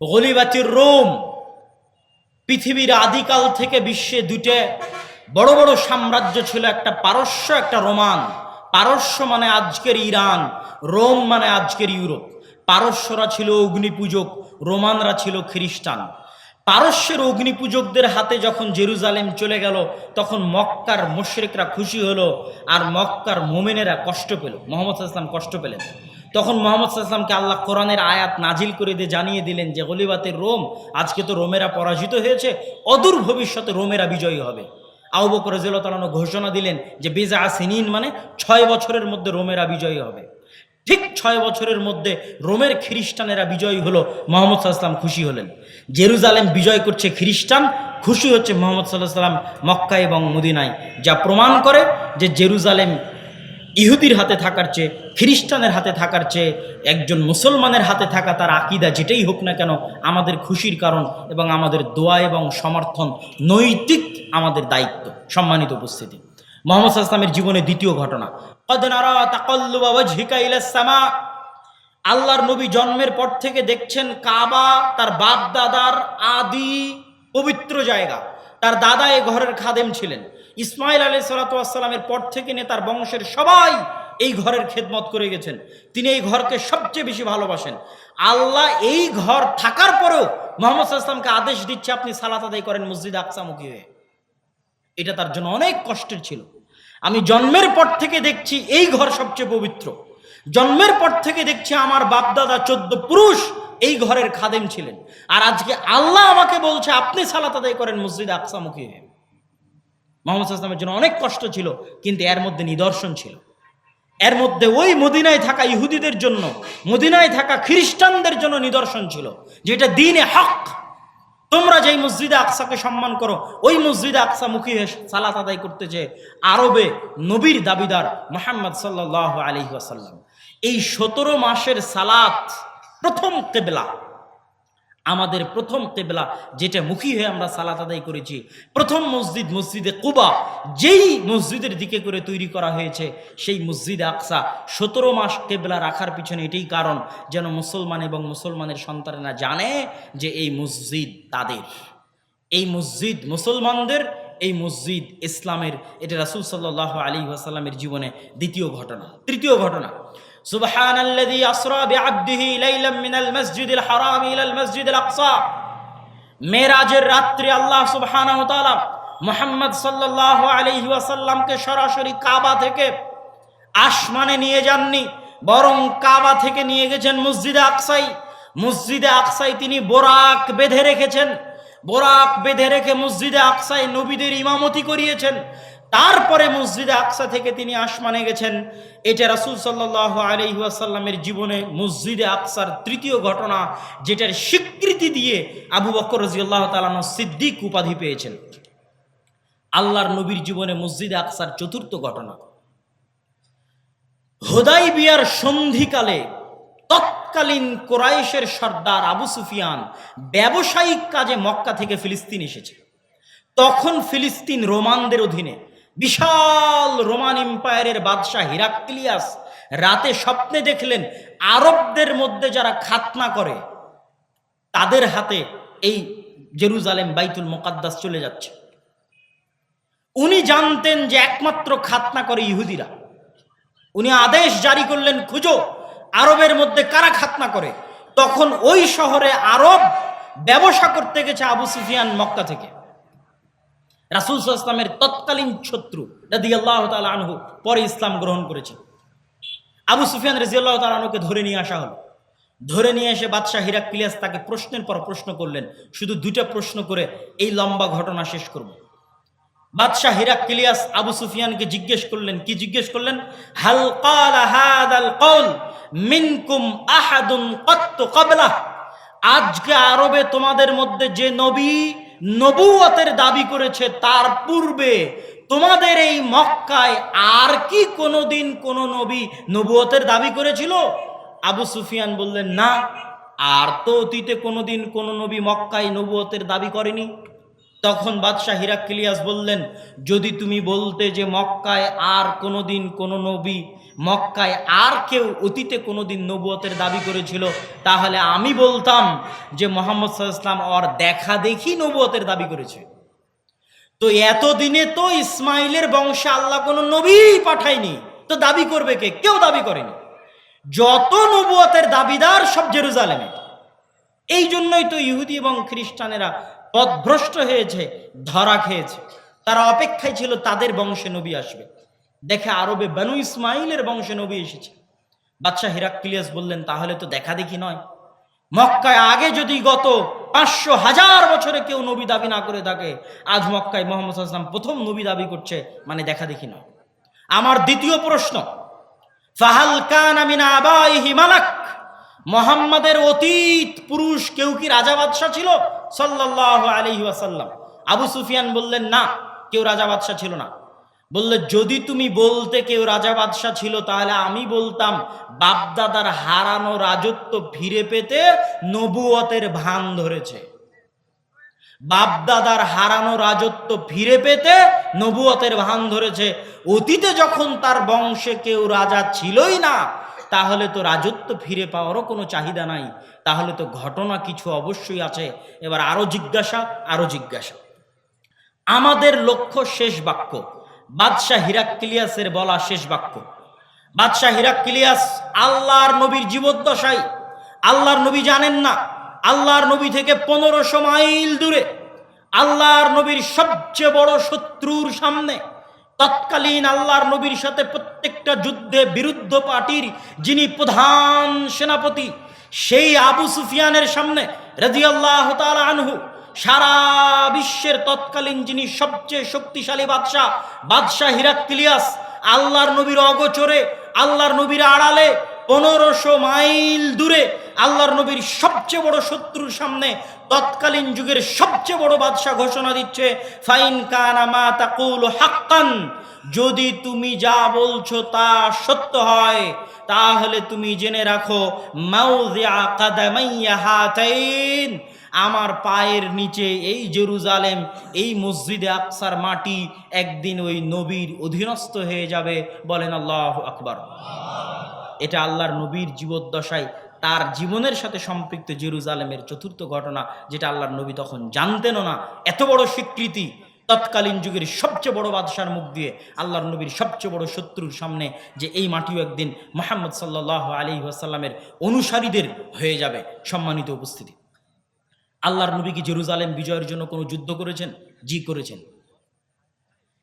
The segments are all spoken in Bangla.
গলিবাতির রোম, পৃথিবীর আদিকাল থেকে বিশ্বে দুটে বড় বড় সাম্রাজ্য ছিল, একটা পারস্য, একটা রোমান। পারস্য মানে আজকের ইরান, রোম মানে আজকের ইউরোপ। পারস্যরা ছিল অগ্নিপূজক, রোমানরা ছিল খ্রিস্টান। পারস্যের অগ্নিপূজকদের হাতে যখন জেরুজালেম চলে গেল, তখন মক্কার মুশরিকরা খুশি হলো, আর মক্কার মোমেনেরা কষ্ট পেল, মোহাম্মদ ইসলাম কষ্ট পেলেন। তখন মোহাম্মদ ইসলামকে আল্লাহ কোরআনের আয়াত নাজিল করে দিয়ে জানিয়ে দিলেন যে গলিবাতের রোম, আজকে তো রোমেরা পরাজিত হয়েছে, অদূর ভবিষ্যতে রোমেরা বিজয়ী হবে। আউ বকর রাজিয়াল্লাহু ঘোষণা দিলেন যে বেজা সিনিন মানে ছয় বছরের মধ্যে রোমেরা বিজয়ী হবে। ঠিক ছয় বছরের মধ্যে রোমের খ্রিস্টানেরা বিজয়ী হলো মোহাম্মদ সাল্লাম খুশি হলেন। জেরুজালেম বিজয় করছে খ্রিস্টান, খুশি হচ্ছে মোহাম্মদ সাল্লাহ সাল্লাম মক্কা এবং মদিনায়, যা প্রমাণ করে যে জেরুজালেম ইহুদির হাতে থাকার চেয়ে, খ্রিস্টানের হাতে থাকার চেয়ে, একজন মুসলমানের হাতে থাকা তার আকিদা যেটাই হোক না কেন আমাদের খুশির কারণ এবং আমাদের দোয়া এবং সমর্থন, নৈতিক আমাদের দায়িত্ব, সম্মানিত উপস্থিতি। মোহাম্মদ আসলামের জীবনে দ্বিতীয় ঘটনা। আল্লাহর নবী জন্মের পর থেকে দেখছেন কাবা তার বাপ দাদার আদি পবিত্র জায়গা। তার দাদা এ ঘরের খাদেম ছিলেন। ইসমাইল আলী সালাতামের পর থেকে নিয়ে তার বংশের সবাই এই ঘরের খেদমত করে গেছেন। তিনি এই ঘরকে সবচেয়ে বেশি ভালোবাসেন। আল্লাহ এই ঘর থাকার পরেও মোহাম্মদ সাল্লামকে আদেশ দিচ্ছে, আপনি সালাত আদায় করেন মসজিদ আকসামুখী হয়ে। এটা তার জন্য অনেক কষ্টের ছিল। আমি জন্মের পর থেকে দেখছি এই ঘর সবচেয়ে পবিত্র। জন্মের পর থেকে দেখছি আমার বাপদাদা চোদ্দ পুরুষ এই ঘরের খাদেম ছিলেন। আর আজকে আল্লাহ আমাকে বলছে, আপনি সালাত আদায় করেন মসজিদ আকসামুখী হয়ে। মোহাম্মদ আসলামের জন্য অনেক কষ্ট ছিল, কিন্তু এর মধ্যে নিদর্শন ছিল। এর মধ্যে ওই মদিনায় থাকা ইহুদিদের জন্য, মদিনায় থাকা খ্রিস্টানদের জন্য নিদর্শন ছিল, যেটা দিনে হক। তোমরা যেই মসজিদে আকসাকে সম্মান করো, ওই মসজিদে আকসা মুখী সালাত আদায় করতে যে আরবে নবীর দাবিদার মোহাম্মদ সাল্লাহ আলী আসাল্লাম এই সতেরো মাসের সালাত প্রথম কেবলা। আমাদের প্রথম কেবলা যেটা মুখী হয়ে আমরা সালাত আদায় করেছি, প্রথম মসজিদ, মসজিদে কুবা, যেই মসজিদের দিকে করে তৈরি করা হয়েছে, সেই মসজিদ আকসা, সতেরো মাস কেবলা রাখার পিছনে এটাই কারণ যেন মুসলমান এবং মুসলমানের সন্তানেরা জানে যে এই মসজিদ তাদের। এই মসজিদ মুসলমানদের, এই মসজিদ ইসলামের, এটা রাসুল সাল্লাহ আলী ওয়াসাল্লামের জীবনে দ্বিতীয় ঘটনা। তৃতীয় ঘটনা سبحان الذي أسرى بعبده ليلا من المسجد الحرام إلى المسجد الأقصى মেরাজের রাত্রি আল্লাহ সুবহানাহু ওয়া তাআলা মুহাম্মদ সাল্লাল্লাহু আলাইহি ওয়াসাল্লামকে সরাসরি কাবা থেকে আসমানে নিয়ে যাননি বরং কাবা থেকে নিয়ে গেছেন মসজিদে আকসাই মসজিদে আকসাই তিনি বোরাক বেঁধে রেখেছেন বোরাক বেঁধে রেখে মসজিদে আকসাই নবীদের ইমামতি করিয়েছেন তারপরে মসজিদে আকসা থেকে তিনি আসমানে গেছেন। এটা রাসুল সাল্লাহ আলহিহাসাল্লামের জীবনে মসজিদে আকসার তৃতীয় ঘটনা, যেটার স্বীকৃতি দিয়ে আবু বকর রাজিউল্লাহ তালানো সিদ্দিক উপাধি পেয়েছেন। আল্লাহর নবীর জীবনে মসজিদে আকসার চতুর্থ ঘটনা। হোদাই বিয়ার সন্ধিকালে তৎকালীন কোরাইশের সর্দার আবু সুফিয়ান ব্যবসায়িক কাজে মক্কা থেকে ফিলিস্তিন এসেছে। তখন ফিলিস্তিন রোমানদের অধীনে বিশাল রোমান এম্পায়ারের বাদশাহ হিরাক্লিয়াস রাতে স্বপ্নে দেখলেন আরবদের মধ্যে যারা খাতনা করে, তাদের হাতে এই জেরুজালেম বাইতুল মোকাদ্দাস চলে যাচ্ছে। উনি জানতেন যে একমাত্র খাতনা করে ইহুদিরা। উনি আদেশ জারি করলেন, খুঁজো, আরবের মধ্যে কারা খাতনা করে? তখন ওই শহরে আরব ব্যবসা করতে গেছে আবু সুফিয়ান মক্কা থেকে। রাসুল ইসলামের তৎকালীন শত্রু রাদি আল্লাহ আনহু পরে ইসলাম গ্রহণ করেছে আবু সুফিয়ান রাজি আল্লাহ আনহুকে ধরে নিয়ে আসা হলো। ধরে নিয়ে এসে বাদশাহ হিরাক্লিয়াস তাকে প্রশ্নের পর প্রশ্ন করলেন, শুধু দুইটা প্রশ্ন করে এই লম্বা ঘটনা শেষ করব। বাদশাহ হিরাক্লিয়াস আবু সুফিয়ানকে জিজ্ঞেস করলেন, কি জিজ্ঞেস করলেন? মিনকুম আহাদুন আজকে আরবে তোমাদের মধ্যে যে নবী নবুয়তের দাবি করেছে, তার পূর্বে তোমাদের এই মক্কায় আর কি কোনো দিন কোন নবী নবুয়তের দাবি করেছিল? আবু সুফিয়ান বললেন, না, আর তো অতীতে কোনো দিন কোনো নবী মক্কায় নবুয়তের দাবি করেনি। তখন বাদশাহ হিরাক্লিয়াস বললেন, যদি তুমি বলতে যে মক্কায় আর কোনোদিন কোনো নবী, মক্কায় আর কেউ অতীতে কোনোদিন নবুয়তের দাবি করেছিল, তাহলে আমি বলতাম যে মোহাম্মদ সাল্লাম ওর দেখা দেখি নবুয়তের দাবি করেছে। তো এতদিনে তো ইসমাইলের বংশে আল্লাহ কোনো নবী পাঠায়নি। তো দাবি করবে কে? কেউ দাবি করেনি। যত নবুয়তের দাবিদার সব জেরুজালেমে এই জন্যই তো ইহুদি এবং খ্রিস্টানেরা পথভ্রষ্ট হয়েছে, ধরা খেয়েছে। তারা অপেক্ষায় ছিল, তাদের বংশে নবী আসবে। দেখে আরবে বানু ইসমাইলের বংশে নবী এসেছে। বাদশাহ হিরাক্লিয়াস বললেন, তাহলে তো দেখা দেখি নয়। মক্কায় আগে যদি গত পাঁচশো হাজার বছরে কেউ নবী দাবি না করে থাকে, আজ মক্কায় মোহাম্মদ আসলাম প্রথম নবী দাবি করছে মানে দেখা দেখি নয়। আমার দ্বিতীয় প্রশ্ন, ফাহাল কান আমিনা আবাইহি মালাক? মোহাম্মদের অতীত পুরুষ কেউ কি রাজা বাদশাহ ছিল? সাল্লাহ আলহি ওয়াসাল্লাম। আবু সুফিয়ান বললেন, না, কেউ রাজা বাদশাহ ছিল না। বললে, যদি তুমি বলতে কেউ রাজা বাদশাহ ছিল, তাহলে আমি বলতাম, বাপদাদার হারানো রাজত্ব ফিরে পেতে নবুয়তের ভান ধরেছে। বাপদাদার হারানো রাজত্ব ফিরে পেতে নবুয়তের ভান ধরেছে। অতীতে যখন তার বংশে কেউ রাজা ছিলই না, তাহলে তো রাজত্ব ফিরে পাওয়ারও কোনো চাহিদা নাই। তাহলে তো ঘটনা কিছু অবশ্যই আছে। এবার আরও জিজ্ঞাসা আরও জিজ্ঞাসা। আমাদের লক্ষ্য শেষ বাক্য। বাদশাহ হিরাক্লিয়াসের বলা শেষ বাক্য। বাদশাহ হিরাক্লিয়াস আল্লাহর নবীর জীবদ্দশায়। আল্লাহর নবী জানেন না। আল্লাহর নবী থেকে পনেরোশো মাইল দূরে। আল্লাহর নবীর সবচেয়ে বড় শত্রুর সামনে। তৎকালীন আল্লাহর নবীর সাথে প্রত্যেকটা যুদ্ধে বিরুদ্ধ পার্টির যিনি প্রধান সেনাপতি সেই আবু সুফিয়ানের সামনে রাদিয়াল্লাহু তাআলা আনহু, সারা বিশ্বের তৎকালীন যিনি সবচেয়ে শক্তিশালী বাদশাহ বাদশাহ হিরাক্লিয়াস আল্লাহর নবীর অগোচরে, আল্লাহর নবীর আড়ালে পনেরোশো মাইল দূরে আল্লাহর নবীর সবচেয়ে বড় শত্রুর সামনে তৎকালীন যুগের সবচেয়ে বড় বাদশাহ ঘোষণা দিচ্ছে, ফাইন কানামা তাকুল হাক্কান। যদি তুমি যা বলছো তা সত্য হয়, তাহলে তুমি জেনে রাখো আমার পায়ের নিচে এই জেরুজালেম, এই মসজিদে আকসার মাটি একদিন ওই নবীর অধীনস্থ হয়ে যাবে, বলেন আল্লাহ আকবর। এটা আল্লাহর নবীর জীবদ্দশায়, তার জীবনের সাথে সম্পৃক্ত জেরুজালেমের চতুর্থ ঘটনা, যেটা আল্লাহর নবী তখন জানতেনও না, এত বড় স্বীকৃতি। তৎকালীন যুগের সবচেয়ে বড় বাদশার মুখ দিয়ে আল্লাহর নবীর সবচেয়ে বড় শত্রুর সামনে যে এই মাটিও একদিন মোহাম্মদ সাল্লাহ আলী ওয়াসাল্লামের অনুসারীদের হয়ে যাবে সম্মানিত উপস্থিতি। আল্লাহর নবী কি জেরুজালেম বিজয়ের জন্য কোনো যুদ্ধ করেছেন? জি, করেছেন।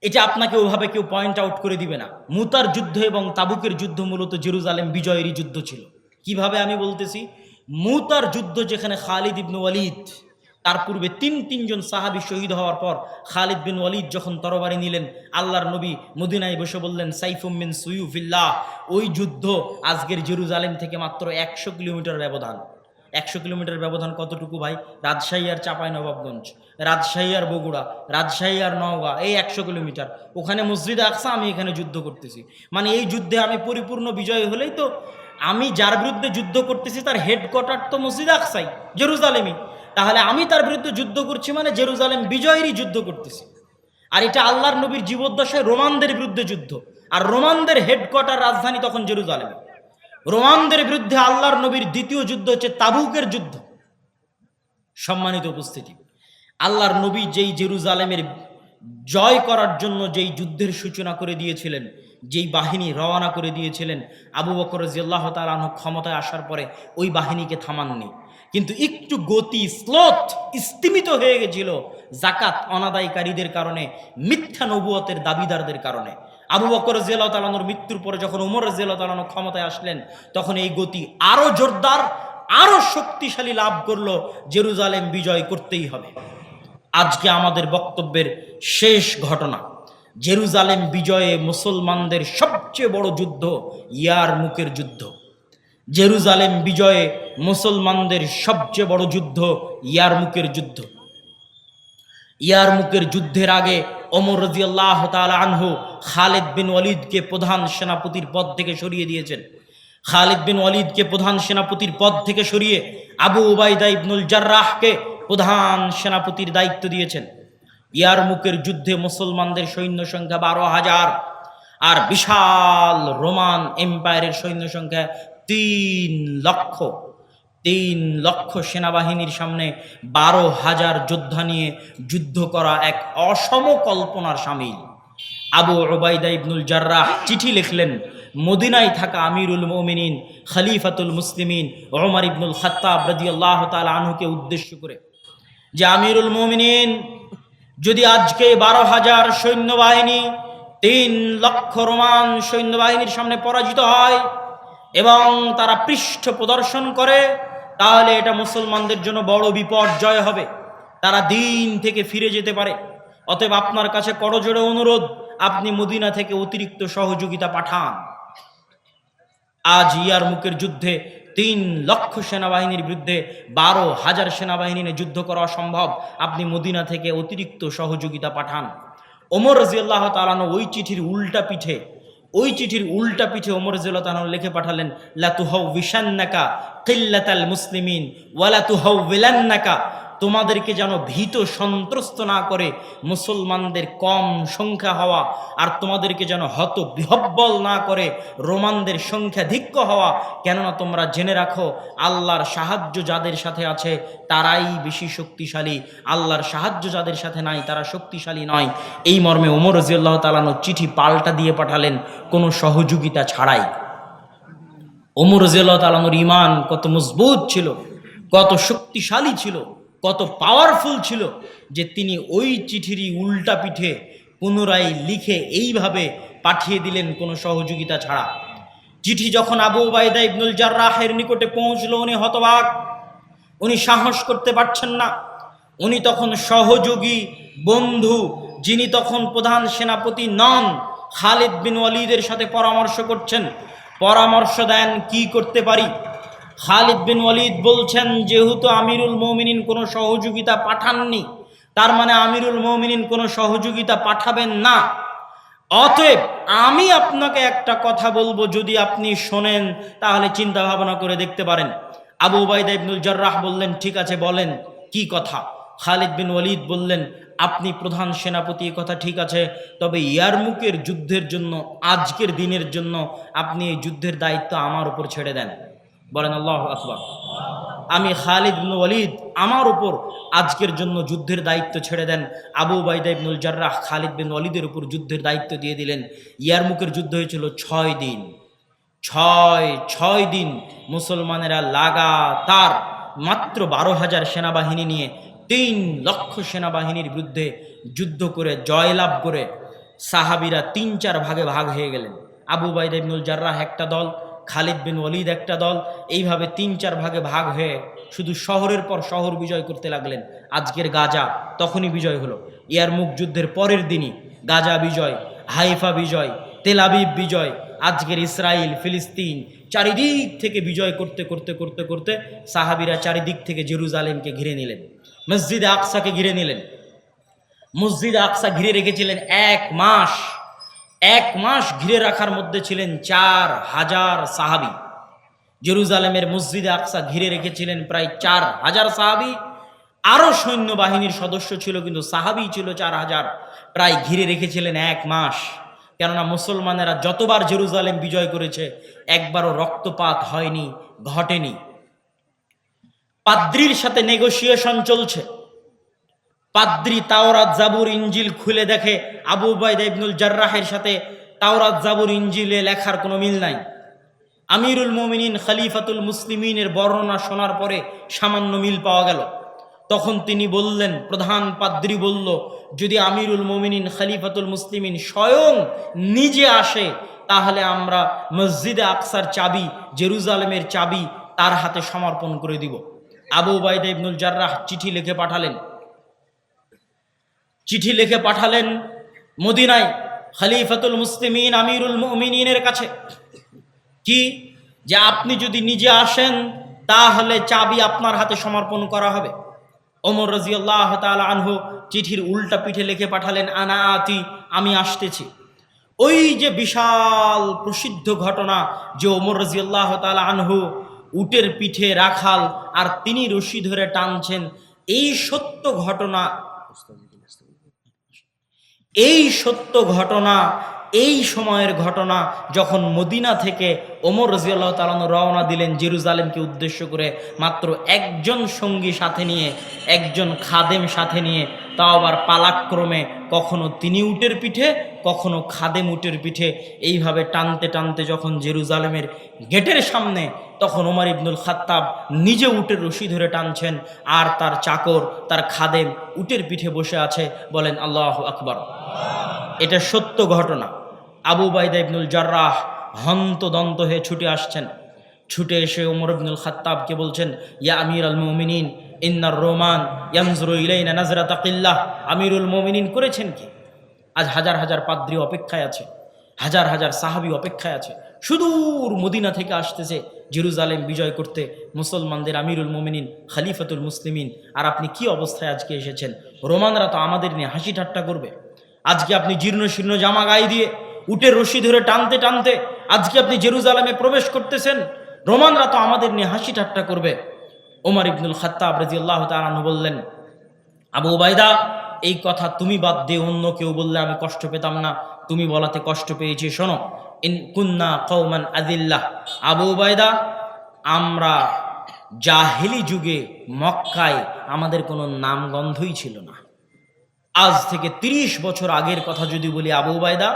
এটা আপনাকে ওভাবে কেউ পয়েন্ট আউট করে দিবে না। মুতার যুদ্ধ এবং তাবুকের যুদ্ধ মূলত জেরুজালেম বিজয়েরই যুদ্ধ ছিল। কীভাবে আমি বলতেছি? মুতার যুদ্ধ যেখানে খালিদ ইবনু ওয়ালিদ তার পূর্বে তিন, তিনজন সাহাবি শহীদ হওয়ার পর খালিদ বিন ওয়ালিদ যখন তরবারি নিলেন, আল্লাহর নবী মদিনায় বসে বললেন সাইফুমিন সুইউফিল্লাহ ওই যুদ্ধ আজকের জেরুজালেম থেকে মাত্র একশো কিলোমিটার ব্যবধান। একশো কিলোমিটার ব্যবধান কতটুকু ভাই? রাজশাহী আর চাপাই নবাবগঞ্জ, রাজশাহী আর বগুড়া, রাজশাহী আর নওগাঁ, এই একশো কিলোমিটার। ওখানে মসজিদ আকসা আমি এখানে যুদ্ধ করতেছি। মানে এই যুদ্ধে আমি পরিপূর্ণ বিজয় হলেই তো আমি যার বিরুদ্ধে যুদ্ধ করতেছি, তার হেডকোয়ার্টার তো মসজিদ আকসাই, জেরুজালেমই। তাহলে আমি তার বিরুদ্ধে যুদ্ধ করছি মানে জেরুজালেম বিজয়েরই যুদ্ধ করতেছি। আর এটা আল্লাহর নবীর জীবদ্দশায় রোমানদের বিরুদ্ধে যুদ্ধ। আর রোমানদের হেডকোয়ার্টার রাজধানী তখন জেরুজালেমে। রোমানদের বিরুদ্ধে আল্লাহর নবীর দ্বিতীয় যুদ্ধ হচ্ছে তাবুকের যুদ্ধ। সম্মানিত উপস্থিতি, আল্লাহর নবী যেই জেরুজালেমের জয় করার জন্য যেই যুদ্ধের সূচনা করে দিয়েছিলেন, যেই বাহিনী রওনা করে দিয়েছিলেন, আবু বকর রাজিয়াল্লাহ তালাহ ক্ষমতায় আসার পরে ওই বাহিনীকে থামাননি। কিন্তু একটু গতি, স্লোথ, স্তিমিত হয়ে গেছিল জাকাত অনাদায়কারীদের কারণে, মিথ্যা নবুয়তের দাবিদারদের কারণে। আবু বকর রাজিয়াল্লাহ তালানোর মৃত্যুর পরে যখন উমর রাজিয়াল্লাহ তালানো ক্ষমতায় আসলেন, তখন এই গতি আরও জোরদার, আরও শক্তিশালী লাভ করল, জেরুজালেম বিজয় করতেই হবে। আজকে আমাদের বক্তব্যের শেষ ঘটনা, জেরুজালেম বিজয়ে মুসলমানদের সবচেয়ে বড় যুদ্ধ ইয়ার মুখের যুদ্ধ। জেরুজালেম বিজয়ে মুসলমানদের সবচেয়ে বড় যুদ্ধ ইয়ারমুকের যুদ্ধ। ইয়ারমুকের যুদ্ধের আগে ওমর রাজিয়াল্লাহ তাআলা আনহু খালেদ বিন ওয়ালিদকে প্রধান সেনাপতির পদ থেকে সরিয়ে দিয়েছেন। খালিদ বিন ওয়ালিদকে প্রধান সেনাপতির পদ থেকে সরিয়ে আবু উবাইদা ইবনুল জার্রাহকে প্রধান সেনাপতির দায়িত্ব দিয়েছেন। ইয়ারমুকের যুদ্ধে মুসলমানদের সৈন্য সংখ্যা বারো হাজার। আর বিশাল রোমান এম্পায়ারের সৈন্য সংখ্যা তিন লক্ষ তিন লক্ষ সেনাবাহিনীর সামনে বারো হাজার যোদ্ধা নিয়ে যুদ্ধ করা এক অসম কল্পনার সামিল। আবু ওবায়দা ইবনুল জার্রাহ চিঠি লিখলেন, মদিনায় থাকা আমিরুল মোমিনিন, খালিফাতুল মুসলিমিন ওমর ইবনুল খাত্তাব রাদিয়াল্লাহ তাআলা আনহুকে উদ্দেশ্য করে যে, আমিরুল মোমিনিন, যদি আজকে বারো হাজার সৈন্যবাহিনী, তিন লক্ষ রোমান সৈন্যবাহিনীর সামনে পরাজিত হয় এবং তারা পৃষ্ঠ প্রদর্শন করে, তাহলে এটা মুসলমানদের জন্য বড় বিপর্যয় হবে। তারা দিন থেকে ফিরে যেতে পারে। অতএব আপনার কাছে করজোড়ে অনুরোধ, আপনি মদিনা থেকে অতিরিক্ত সহযোগিতা পাঠান। আজ ইয়ার মুখের যুদ্ধে তিন লক্ষ সেনাবাহিনীর বিরুদ্ধে বারো হাজার সেনাবাহিনী নিয়ে যুদ্ধ করা সম্ভব আপনি মদিনা থেকে অতিরিক্ত সহযোগিতা পাঠান। ওমর রাজিয়াল্লাহ তালানো ওই চিঠির উল্টা পিঠে ওই চিঠির উল্টা পিঠে ওমর তালানো লিখে পাঠালেন লাতুহাউ বিশান্নাকা কিল্লাতাল মুসলিমিন ওয়ালাতুহাউ বিলান্নাকা তোমাদেরকে যেন ভীত সন্ত্রস্ত না করে মুসলমানদের কম সংখ্যা হওয়া আর তোমাদেরকে যেন হত বিহব্বল না করে রোমানদের সংখ্যাধিক্য হওয়া। কেননা তোমরা জেনে রাখো, আল্লাহর সাহায্য যাদের সাথে আছে তারাই বেশি শক্তিশালী। আল্লাহর সাহায্য যাদের সাথে নাই তারা শক্তিশালী নয়। এই মর্মে ওমর রাজিউল্লাহ তালানো চিঠি পাল্টা দিয়ে পাঠালেন, কোনো সহযোগিতা ছাড়াই। ওমর রাজিউল্লাহ তালানোর ইমান কত মজবুত ছিল, কত শক্তিশালী ছিল। কত পাওয়ারফুল ছিল যে তিনি ওই চিঠিরই উল্টা পিঠে পুনরায় লিখে এইভাবে পাঠিয়ে দিলেন কোনো সহযোগিতা ছাড়া। চিঠি যখন আবু উবায়দা ইবনুল জার্রাহের নিকটে পৌঁছলো, উনি হতবাক। উনি সাহস করতে পারছেন না। উনি তখন সহযোগী বন্ধু, যিনি তখন প্রধান সেনাপতি নন, খালিদ বিন ওয়ালিদের সাথে পরামর্শ করছেন। পরামর্শ দেন, কি করতে পারি? খালিদ বিন ওয়ালিদ বলছেন, যেহেতু আমিরুল মৌমিনিন কোনো সহযোগিতা পাঠাননি, তার মানে আমিরুল মৌমিনিন কোনো সহযোগিতা পাঠাবেন না। অতএব আমি আপনাকে একটা কথা বলব, যদি আপনি শোনেন, তাহলে চিন্তা ভাবনা করে দেখতে পারেন। আবু উবাইদা ইবনুল জার্রাহ বললেন, ঠিক আছে, বলেন, কি কথা? খালিদ বিন ওয়ালিদ বললেন, আপনি প্রধান সেনাপতি কথা ঠিক আছে, তবে ইয়ারমুকের যুদ্ধের জন্য, আজকের দিনের জন্য, আপনি এই যুদ্ধের দায়িত্ব আমার উপর ছেড়ে দেন। বলেন, আল্লাহ আকবর। আমি খালিদ বিন ওয়ালিদ, আমার উপর আজকের জন্য যুদ্ধের দায়িত্ব ছেড়ে দেন। আবু বাইদা ইবনুল জার্রাহ খালিদ বিন ওয়ালিদের উপর যুদ্ধের দায়িত্ব দিয়ে দিলেন। ইয়ারমুকের যুদ্ধ হয়েছিল ছয় দিন। ছয় ছয় দিন মুসলমানেরা লাগাতার মাত্র বারো হাজার সেনাবাহিনী নিয়ে তিন লক্ষ সেনাবাহিনীর বিরুদ্ধে যুদ্ধ করে, জয়লাভ করে সাহাবিরা তিন চার ভাগে ভাগ হয়ে গেলেন। আবু বাইদা ইবনুল জার্রাহ একটা দল খালিদ বিন ওয়ালিদ একটা দল, এইভাবে তিন চার ভাগে ভাগ হয়ে শুধু শহরের পর শহর বিজয় করতে লাগলেন আজকের গাজা, তখনই বিজয় হলো। ইয়ারমুখ যুদ্ধের পরের দিনই গাজা বিজয়, হাইফা বিজয় তেলাবিব বিজয়, আজকের ইসরায়েল ফিলিস্তিন চারিদিক থেকে বিজয় করতে করতে করতে করতে সাহাবিরা চারিদিক থেকে জেরুজালেমকে ঘিরে নিলেন, মসজিদে আকসাকে ঘিরে নিলেন, মসজিদ আকসা ঘিরে রেখেছিলেন এক মাস। এক মাস ঘিরে রাখার মধ্যে ছিলেন চার হাজার সাহাবি। জেরুজালেমের মসজিদে আকসা ঘিরে রেখেছিলেন প্রায় চার হাজার সাহাবি। আরও সৈন্যবাহিনীর সদস্য ছিল, কিন্তু সাহাবি ছিল চার হাজার। প্রায় ঘিরে রেখেছিলেন এক মাস। কেননা মুসলমানেরা যতবার জেরুজালেম বিজয় করেছে, একবারও রক্তপাত হয়নি, ঘটেনি। পাদ্রির সাথে নেগোসিয়েশন চলছে। পাদ্রি তাওরাত জাবুর ইঞ্জিল খুলে দেখে আবু বাইদা ইবনুল জার্রাহের সাথে তাওরাত জাবুর ইঞ্জিলে লেখার কোনো মিল নাই। আমিরুল মোমিনিন খালিফাতুল মুসলিমিনের বর্ণনা শোনার পরে সামান্য মিল পাওয়া গেল। তখন তিনি বললেন, প্রধান পাদ্রি বলল, যদি আমিরুল মোমিনিন খালিফাতুল মুসলিমিন স্বয়ং নিজে আসে, তাহলে আমরা মসজিদে আকসার চাবি, জেরুজালেমের চাবি তার হাতে সমর্পণ করে দিব। আবু বাইদা ইবনুল জার্রাহ চিঠি লিখে পাঠালেন চিঠি লিখে পাঠালেন মদিনায় খলিফাতুল মুসলিমিন আমিরুল মুমিনিনের কাছে। কি? যে আপনি যদি নিজে আসেন, তাহলে চাবি আপনার হাতে সমর্পণ করা হবে। ওমর রাজিয়াল্লাহ তাআলা আনহু চিঠির উল্টা পিঠে লিখে পাঠালেন, আনা আতি, আমি আসতেছি। ওই যে বিশাল প্রসিদ্ধ ঘটনা যে ওমর রাজিয়াল্লাহ তাআলা আনহু উটের পিঠে রাখাল আর তিনি রশি ধরে টানছেন, এই সত্য ঘটনা এই সত্য ঘটনা, এই সময়ের ঘটনা যখন মদিনা থেকে ওমর রাজিয়াল্লাহ তালানো রওনা দিলেন জেরুজালেমকে উদ্দেশ্য করে মাত্র একজন সঙ্গী সাথে নিয়ে, একজন খাদেম সাথে নিয়ে, তাও আবার পালাক্রমে কখনো তিনি উটের পিঠে, কখনো খাদেম উটের পিঠে, এইভাবে টানতে টানতে যখন জেরুজালেমের গেটের সামনে তখন ওমর ইবনুল খাত্তাব নিজে উটের রশি ধরে টানছেন আর তার চাকর, তার খাদেম উটের পিঠে বসে আছে বলেন আল্লাহ আকবর। এটা সত্য ঘটনা। আবু বাইদা ইবনুল জার্রাহ হন্তদন্ত হয়ে ছুটে আসছেন। ছুটে এসে ওমর ইবনুল খাত্তাবকে বলছেন, ইয়া আমির আল মুমিনিন, ইন্নার রোমান ইয়ামজরু ইলাইনা নাজরা তাকিল্লাহ আমিরুল মুমিনিন করেছেন কি? আজ হাজার হাজার পাদ্রী অপেক্ষায় আছে, হাজার হাজার সাহাবি অপেক্ষায় আছে। সুদূর মদিনা থেকে আসতেছে জেরুজালেম বিজয় করতে মুসলমানদের আমিরুল মোমিনিন, খালিফাতুল মুসলিমিন। আর আপনি কি অবস্থায় আজকে এসেছেন? রোমানরা তো আমাদের নিয়ে হাসি ঠাট্টা করবে। আজকে আপনি জীর্ণ শীর্ণ জামা গায়ে দিয়ে উটের রশি ধরে টানতে টানতে আজকে আপনি জেরুজালামে প্রবেশ করতেছেন, রোমানরা তো আমাদের নিয়ে হাসি ঠাট্টা করবে। ওমর ইবনুল খাত্তাব রাজি আল্লাহ তালানু বললেন, আবু ওবায়দা এই কথা তুমি বাদ দিয়ে অন্য কেউ বললে আমি কষ্ট পেতাম না, তুমি বলাতে কষ্ট পেয়েছি, শোনো। ইন কুন্না কৌমান আদিল্লাহ আবু ওবায়দা আমরা জাহিলি যুগে মক্কায় আমাদের কোনো নামগন্ধই ছিল না। আজ থেকে ৩০ বছর আগের কথা যদি বলি আবু বায়দা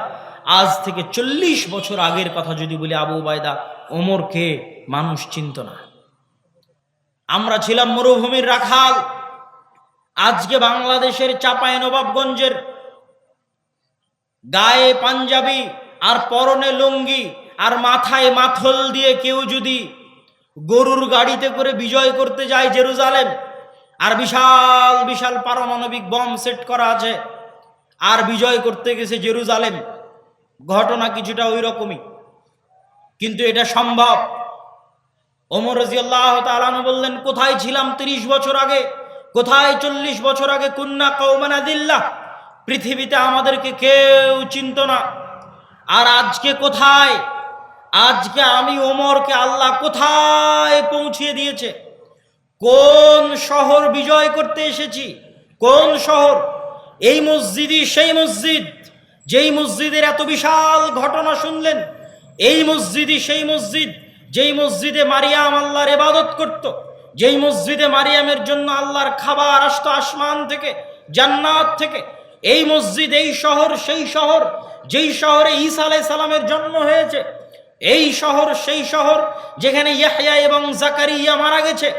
আজ থেকে চল্লিশ বছর আগের কথা যদি বলি আবু বায়দা ওমরকে মানুষ চিনত না। আমরা ছিলাম মরুভূমির রাখাল, আজকে বাংলাদেশের চাপায় নবাবগঞ্জের গায়ে পাঞ্জাবি আর পরনে লুঙ্গি আর মাথায় মাথল দিয়ে কেউ যদি গরুর গাড়িতে করে বিজয় করতে যায় জেরুজালেম আর বিশাল বিশাল পারমাণবিক বম সেট করা আছে। আর বিজয় করতে গেছে জেরুজালেম। ঘটনা কিছুটা ওই রকমই কিন্তু এটা সম্ভব। ওমর রাজিয়াল্লাহ তালানু বললেন, কোথায় ছিলাম তিরিশ বছর আগে? কোথায় চল্লিশ বছর আগে? কুন্না কৌমানা দিল্লা পৃথিবীতে আমাদেরকে কেউ চিনত না। আর আজকে কোথায়? আজকে আমি ওমরকে আল্লাহ কোথায় পৌঁছিয়ে দিয়েছে? কোন শহর বিজয় করতে এসেছি? কোন শহর? এই মসজিদই সেই মসজিদ। যেই মসজিদের এত বিশাল ঘটনা শুনলেন, এই মসজিদই সেই মসজিদ। যেই মসজিদে মারিয়াম আল্লাহর এবাদত করত, যেই মসজিদে মারিয়ামের জন্য আল্লাহর খাবার আসতো আসমান থেকে, জান্নাত থেকে, এই মসজিদ, এই শহর, সেই শহর। যেই শহরে ঈসা আলাই সালামের জন্ম হয়েছে, এই শহর, সেই শহর যেখানে ইয়াহয়া এবং জাকারিয়া মারা গেছে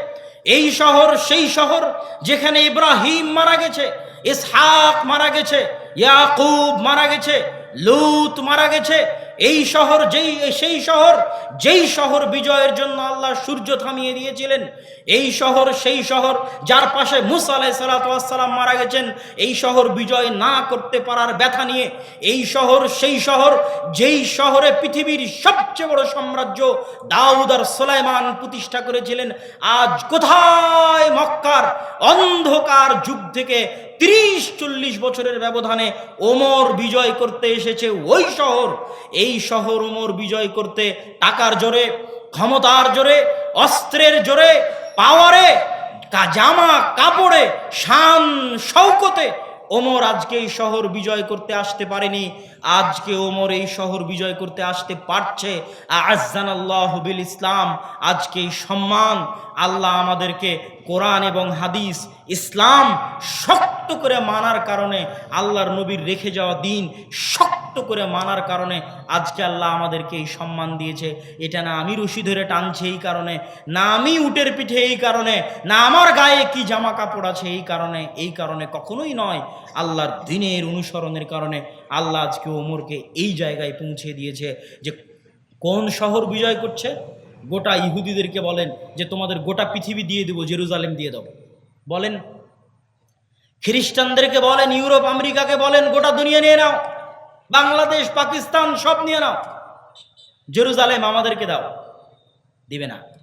এই শহর, সেই শহর যেখানে ইব্রাহিম মারা গেছে, ইসহাক মারা গেছে, ইয়াকুব মারা গেছে, লুত মারা গেছে এই শহর যেই, সেই শহর, যেই শহর বিজয়ের জন্য আল্লাহ সূর্য থামিয়ে দিয়েছিলেন, এই শহর, সেই শহর যার পাশে মুসা আলাই সালাতাম মারা গেছেন, এই শহর বিজয় না করতে পারার ব্যথা নিয়ে, এই শহর, সেই শহর, যেই শহরে পৃথিবীর সবচেয়ে বড় সাম্রাজ্য দাউদ আর সোলাইমান প্রতিষ্ঠা করেছিলেন, আজ কোথায় মক্কার অন্ধকার যুগ থেকে তিরিশ চল্লিশ বছরের ব্যবধানে ওমর বিজয় করতে এসেছে ওই শহর। এই শহর ওমর বিজয় করতে টাকার জোরে, ক্ষমতার জোরে, অস্ত্রের জোরে, পাওয়ারে জামা, কাপড়ে, শান শৌকতে ওমর আজকে এই শহর বিজয় করতে আসতে পারেনি। আজকে ওমর এই শহর বিজয় করতে আসতে পারছে। আজান আল্লাহ বিল ইসলাম আজকে এই সম্মান আল্লাহ আমাদেরকে কোরআন এবং হাদিস, ইসলাম শক্ত করে মানার কারণে আল্লাহর নবীর রেখে যাওয়া দিন শক্ত করে মানার কারণে আজকে আল্লাহ আমাদেরকে এই সম্মান দিয়েছে। এটা না আমি রশি ধরে টানছি এই কারণে, না আমি উটের পিঠে এই কারণে, না আমার গায়ে কি জামা কাপড় আছে এই কারণে এই কারণে কখনোই নয়। আল্লাহর দিনের অনুসরণের কারণে আল্লাহ আজকে ওমরকে এই জায়গায় পৌঁছে দিয়েছে যে কোন শহর বিজয় করছে? গোটা ইহুদিদেরকে বলেন যে তোমাদের গোটা পৃথিবী দিয়ে দেবো, জেরুজালেম দিয়ে দেবো বলেন। খ্রিস্টানদেরকে বলেন, ইউরোপ, আমেরিকাকে বলেন, গোটা দুনিয়া নিয়ে নাও। বাংলাদেশ, পাকিস্তান, সব নিয়ে নাও। জেরুজালেম আমাদেরকে দাও। দিবে না।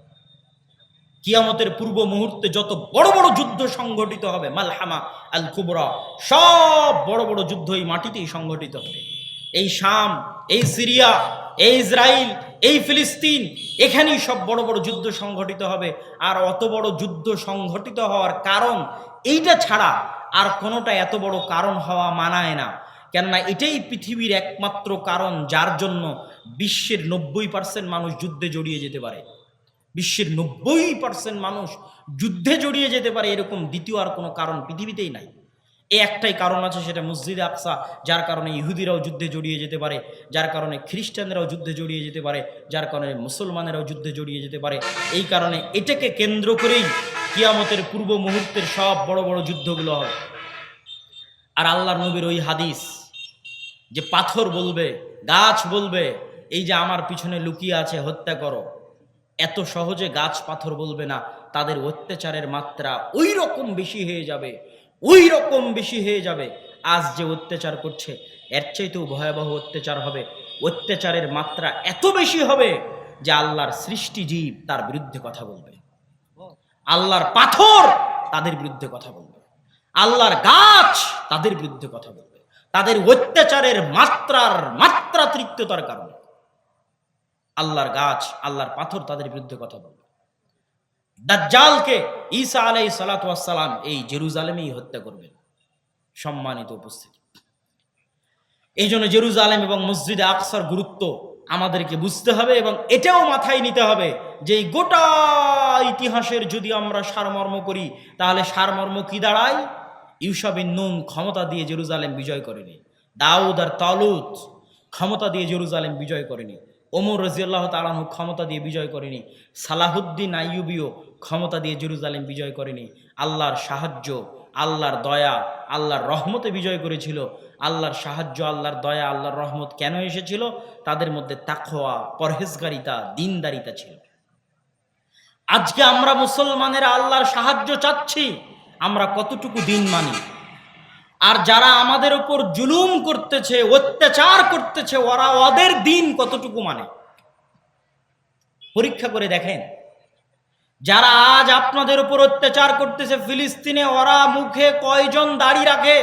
কিয়ামতের পূর্ব মুহূর্তে যত বড় বড় যুদ্ধ সংঘটিত হবে, মালহামা আল কুবরা সব বড় বড় যুদ্ধ এই মাটিতেই সংঘটিত হবে। এই শাম, এই সিরিয়া, এই ইসরায়েল এই ফিলিস্তিন, এখানেই সব বড় বড় যুদ্ধ সংঘটিত হবে। আর অত বড় যুদ্ধ সংঘটিত হওয়ার কারণ এইটা ছাড়া আর কোনোটা এত বড় কারণ হওয়া মানায় না। কেননা এটাই পৃথিবীর একমাত্র কারণ যার জন্য বিশ্বের নব্বই পার্সেন্ট মানুষ যুদ্ধে জড়িয়ে যেতে পারে। বিশ্বের নব্বই পার্সেন্ট মানুষ যুদ্ধে জড়িয়ে যেতে পারে এরকম দ্বিতীয় আর কোনো কারণ পৃথিবীতেই নাই। এ একটাই কারণ আছে সেটা মসজিদে আকসা, যার কারণে ইহুদিরাও যুদ্ধে জড়িয়ে যেতে পারে, যার কারণে খ্রিস্টানরাও যুদ্ধে জড়িয়ে যেতে পারে, যার কারণে মুসলমানেরাও যুদ্ধে জড়িয়ে যেতে পারে। এই কারণে এটাকে কেন্দ্র করেই কিয়ামতের পূর্ব মুহূর্তের সব বড় বড় যুদ্ধগুলো হয়। আর আল্লাহ নবীর ওই হাদিস যে পাথর বলবে, গাছ বলবে, এই যে আমার পিছনে লুকিয়ে আছে, হত্যা করো। এত সহজে গাছ পাথর বলবে না, তাদের অত্যাচারের মাত্রা ওই রকম বেশি হয়ে যাবে ওই রকম বেশি হয়ে যাবে। আজ যে অত্যাচার করছে, এর চাইতেও ভয়াবহ অত্যাচার হবে। অত্যাচারের মাত্রা এত বেশি হবে যে আল্লাহর সৃষ্টি জীব তার বিরুদ্ধে কথা বলবে। আল্লাহর পাথর তাদের বিরুদ্ধে কথা বলবে। আল্লাহর গাছ তাদের বিরুদ্ধে কথা বলবে। তাদের অত্যাচারের মাত্রার মাত্রাতিরিক্ততার কারণে। আল্লাহর গাছ, আল্লাহর পাথর তাদের বিরুদ্ধে কথা বলবে দাজ্জালকে আলাই সালাতাম এই জেরুজালেমেই হত্যা করবেন। সম্মানিত উপস্থিতি। এই জন্য জেরুজালেম এবং মসজিদে আকসার গুরুত্ব আমাদেরকে বুঝতে হবে এবং এটাও মাথায় নিতে হবে যে গোটা ইতিহাসের যদি আমরা সারমর্ম করি, তাহলে সারমর্ম কি দাঁড়ায়? ইউসাবিন নুন ক্ষমতা দিয়ে জেরুজালেম বিজয় করেনি। দাউদ আর তালুত ক্ষমতা দিয়ে জেরুজালেম বিজয় করেনি। ওমর রাজিয়াল্লাহ তালাহু ক্ষমতা দিয়ে বিজয় করেনি, সালাহুদ্দিন আইয়ুবিও ক্ষমতা দিয়ে জেরুজালেম বিজয় করেনি। আল্লাহর সাহায্য, আল্লাহর দয়া, আল্লাহর রহমতে বিজয় করেছিল। আল্লাহর সাহায্য, আল্লাহর দয়া, আল্লাহর রহমত কেন এসেছিল? তাদের মধ্যে তাকোয়া পরহেজগারিতা, দিনদারিতা ছিল। আজকে আমরা মুসলমানেরা আল্লাহর সাহায্য চাচ্ছি, আমরা কতটুকু দিন মানি? আর যারা আমাদের উপর জুলুম করতেছে, অত্যাচার করতেছে, ওরা ওদের দিন কতটুকু মানে? পরীক্ষা করে দেখেন। যারা আজ আপনাদের উপর অত্যাচার করতেছে ফিলিস্তিনে, ওরা মুখে কয়জন দাড়ি রাখে?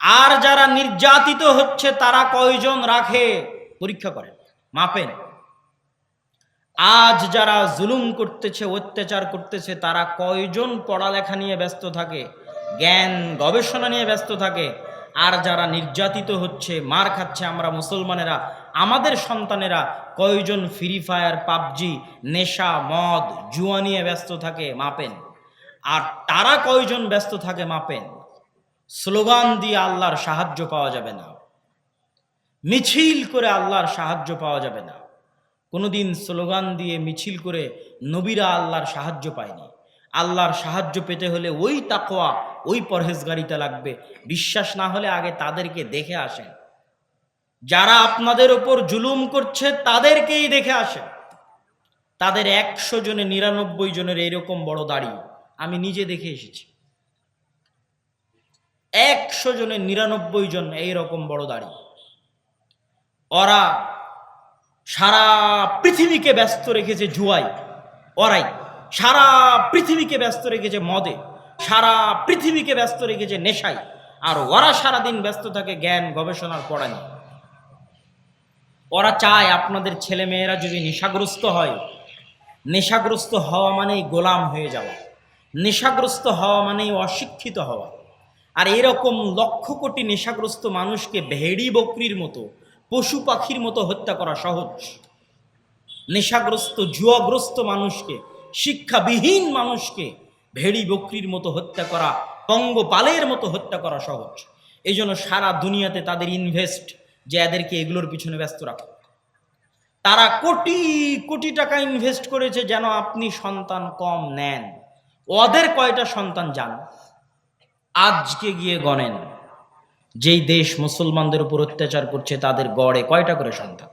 আর যারা নির্যাতিত হচ্ছে, তারা কয়জন রাখে? পরীক্ষা করেন, মাপেন। আজ যারা জুলুম করতেছে, অত্যাচার করতেছে, তারা কয়জন পড়ালেখা নিয়ে ব্যস্ত থাকে? জ্ঞান গবেষণা নিয়ে ব্যস্ত থাকে। আর যারা নির্যাতিত হচ্ছে, মার খাচ্ছে আমরা মুসলমানেরা, আমাদের সন্তানেরা কয়জন ফ্রি ফায়ার পাবজি, নেশা, মদ, জুয়া নিয়ে ব্যস্ত থাকে মাপেন? আর তারা কয়জন ব্যস্ত থাকে মাপেন? স্লোগান দিয়ে আল্লাহর সাহায্য পাওয়া যাবে না। মিছিল করে আল্লাহর সাহায্য পাওয়া যাবে না। কোনোদিন স্লোগান দিয়ে মিছিল করে নবীরা আল্লাহর সাহায্য পায়নি। আল্লাহর সাহায্য পেতে হলে ওই তাকোয়া ওই পরহেজগারিতা লাগবে। বিশ্বাস না হলে আগে তাদেরকে দেখে আসেন। যারা আপনাদের ওপর জুলুম করছে, তাদেরকেই দেখে আসেন। তাদের একশো জনে, নিরানব্বই জনের এরকম বড় দাড়ি। আমি নিজে দেখে এসেছি। একশো জনের নিরানব্বই জন এইরকম বড় দাড়ি। ওরা সারা পৃথিবীকে ব্যস্ত রেখেছে জুয়াই ওরাই। সারা পৃথিবীকে ব্যস্ত রেখেছে মদে, সারা পৃথিবীকে ব্যস্ত রেখেছে নেশায়, আর ওরা সারাদিন ব্যস্ত থাকে জ্ঞান, গবেষণার পড়া নিয়ে। ওরা চায় আপনাদের ছেলে মেয়েরা যদি নেশাগ্রস্ত হয়, নেশাগ্রস্ত হওয়া মানেই গোলাম হয়ে যাওয়া, নেশাগ্রস্ত হওয়া মানেই অশিক্ষিত হওয়া। আর এরকম লক্ষ কোটি নেশাগ্রস্ত মানুষকে ভেড়ি বকরির মতো, পশু পাখির মতো হত্যা করা সহজ। নেশাগ্রস্ত, জুয়াগ্রস্ত মানুষকে শিক্ষাবিহীন মানুষকে ভেড়ি বকরির মতো হত্যা করা, পঙ্গপালের মতো হত্যা করা সহজ। এই জন্য সারা দুনিয়াতে তাদের ইনভেস্ট যে এদেরকে এগুলোর পিছনে ব্যস্ত রাখো তারা কোটি কোটি টাকা ইনভেস্ট করেছে যেন আপনি সন্তান কম নেন। ওদের কয়টা সন্তান যান? আজকে গিয়ে গণেন, যেই দেশ মুসলমানদের উপর অত্যাচার করছে তাদের গড়ে কয়টা করে সন্তান?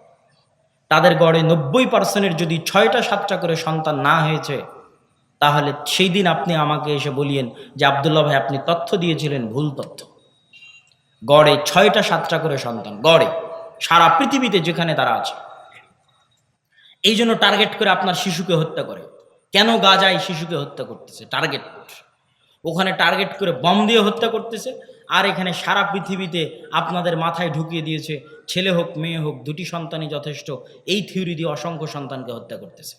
তাদের গড়ে নব্বই পার্সেন্টের যদি ছয়টা সাতটা করে সন্তান না হয়েছে, তাহলে সেই দিন আপনি আমাকে এসে বলিয়েন যে, আবদুল্লাহ ভাই, আপনি তথ্য দিয়েছিলেন, ভুল তথ্য। গড়ে ছয়টা সাতটা করে সন্তান, গড়ে সারা পৃথিবীতে যেখানে তারা আছে। এই জন্য টার্গেট করে আপনার শিশুকে হত্যা করে। কেন গাজায় শিশুকে হত্যা করতেছে? টার্গেট ওখানে টার্গেট করে বম দিয়ে হত্যা করতেছে। আর এখানে সারা পৃথিবীতে আপনাদের মাথায় ঢুকিয়ে দিয়েছে, ছেলে হোক, মেয়ে হোক, দুটি সন্তানই যথেষ্ট। এই থিওরি দিয়ে অসংখ্য সন্তানকে হত্যা করতেছে।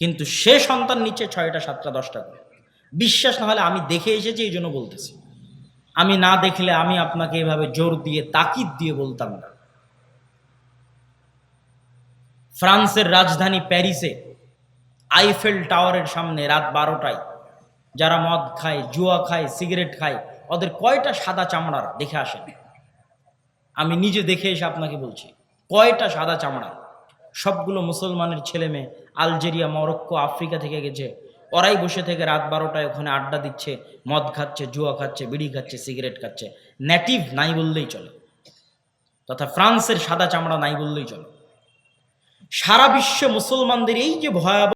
কিন্তু সে সন্তান নিচ্ছে ছয়টা, সাতটা, দশটা করে। বিশ্বাস না হলে আমি দেখে এসেছি, এই জন্য বলতেছি। আমি না দেখলে আমি আপনাকে এভাবে জোর দিয়ে, তাকিদ দিয়ে বলতাম না। ফ্রান্সের রাজধানী প্যারিসে আইফেল টাওয়ারের সামনে রাত বারোটায় যারা মদ খায়, জুয়া খায়, সিগারেট খায় ওদের কয়টা সাদা চামড়ার দেখে আসেন? আমি নিজে দেখে এসে আপনাকে বলছি, কয়টা সাদা চামড়ার সবগুলো মুসলমানের ছেলে মেয়ে, আলজেরিয়া, মরক্কো, আফ্রিকা থেকে গেছে। ওরাই বসে থেকে রাত বারোটায় ওখানে আড্ডা দিচ্ছে, মদ খাচ্ছে, জুয়া খাচ্ছে, বিড়ি খাচ্ছে, সিগারেট খাচ্ছে। নেটিভ নাই বললেই চলে। তথা ফ্রান্সের সাদা চামড়া নাই বললেই চলে। সারা বিশ্বে মুসলমানদের এই যে ভয়াবহ